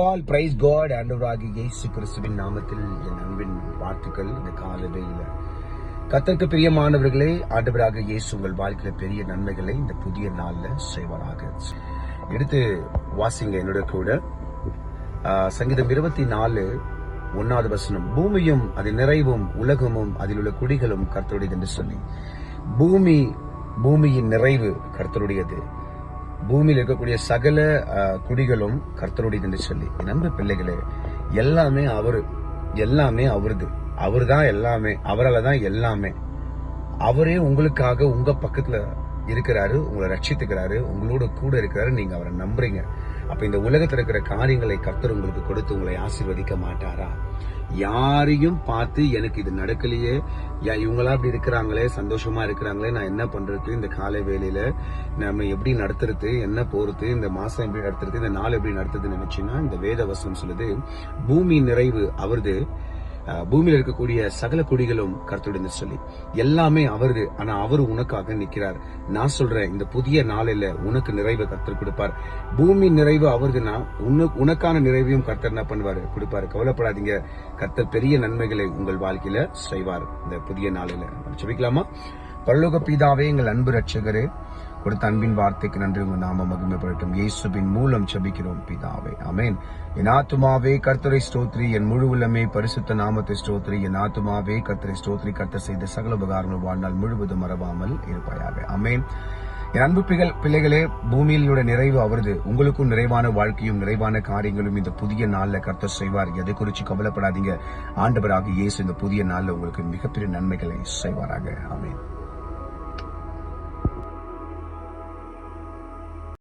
All price God ஆண்டவராகி இயேசு கிறிஸ்துவின் நாமத்தில் என் அன்பின் வாழ்த்துக்கள். இந்த காலவேளையில் கத்தருக்கு பிரியமானவர்களே ஆண்டவராக இயேசு உங்கள் வாழ்க்கையில பெரிய நன்மைகளை இந்த புதிய நாள்ல செய்வாராக. எடுத்து வாசிங்க என்னோட கூட. சங்கீதம் இருபத்தி நாலு ஒன்னாவது வசனம். பூமியும் அது நிறைவும் உலகமும் அதில் உள்ள குடிகளும் கர்த்தருடையது என்று சொல்லி பூமி பூமியின் நிறைவு கர்த்தருடையது. பூமியில் இருக்கக்கூடிய சகல குடிகளும் கர்த்தருடையது என்று சொல்லி நம்ப பிள்ளைகளே எல்லாமே அவரு எல்லாமே அவருது. அவர் தான் எல்லாமே அவரால தான் எல்லாமே. அவரே உங்களுக்காக உங்க பக்கத்துல இருக்கிறாரு உங்களை ரட்சித்துக்கிறாரு உங்களோட கூட இருக்கிறாரு நீங்க அவரை நம்புறீங்க. அப்ப இந்த உலகத்தில் இருக்கிற காரியங்களை கர்த்தர் உங்களுக்கு கொடுத்து உங்களை ஆசீர்வதிக்க மாட்டாரா? யாரையும் பார்த்து எனக்கு இது நடக்கலையே யா- இவங்களா இப்படி இருக்கிறாங்களே சந்தோஷமா இருக்கிறாங்களே நான் என்ன பண்றது? இந்த காலை வேலையில நம்ம எப்படி நடத்துறது? என்ன போறது? இந்த மாசம் எப்படி நடத்துறது? இந்த நாள் எப்படி நடத்துறதுன்னு நினைச்சுன்னா இந்த வேத வசனம் சொல்லுது பூமி நிறைவு அவரது பூமியில் இருக்கக்கூடிய சகல குடிகளும் கருத்துடைந்து சொல்லி எல்லாமே அவரு ஆனா அவரு உனக்காக நிக்கிறார் நான் சொல்றேன் இந்த புதிய நாளில உனக்கு நிறைவை கர்த்தர் கொடுப்பார். பூமி நிறைவு அவருக்குன்னா உனக்கு உனக்கான நிறைவையும் கர்த்தர் என்ன பண்ணுவாரு? கொடுப்பாரு. கவலைப்படாதீங்க. கர்த்தர் பெரிய நன்மைகளை உங்கள் வாழ்க்கையில செய்வார் இந்த புதிய நாளில. சொல்லிக்கலாமா பரலோக பீதாவே எங்கள் அன்பு ரட்சகரே கொடுத்த அன்பின் வார்த்தைக்கு நன்றி. உங்கள் நாம மகிமைப்படட்டும். இயேசுவின் மூலம் செபிக்கிறோம் பிதாவே. அமேன் என் ஆத்துமாவே கர்த்தரை ஸ்தோத்ரி என் முழு உள்ளமே பரிசுத்த நாமத்தை ஸ்தோத்ரி என் ஆத்துமாவே கர்த்தரை ஸ்தோத்ரி கர்த்தர் செய்த சகல உபகாரங்கள் வாழ்நாள் முழுவதும் மறவாமல் இருப்பாயாக. அமேன் என் அன்பு பிகள் பிள்ளைகளே பூமியிலுடைய நிறைவு அவரது. உங்களுக்கும் நிறைவான வாழ்க்கையும் நிறைவான காரியங்களும் இந்த புதிய நாளில் கர்த்தர் செய்வார். எதை குறித்து கவலைப்படாதீங்க. ஆண்டவராக இயேசு இந்த புதிய நாளில் உங்களுக்கு மிகப்பெரிய நன்மைகளை செய்வாராக. ஆமென்.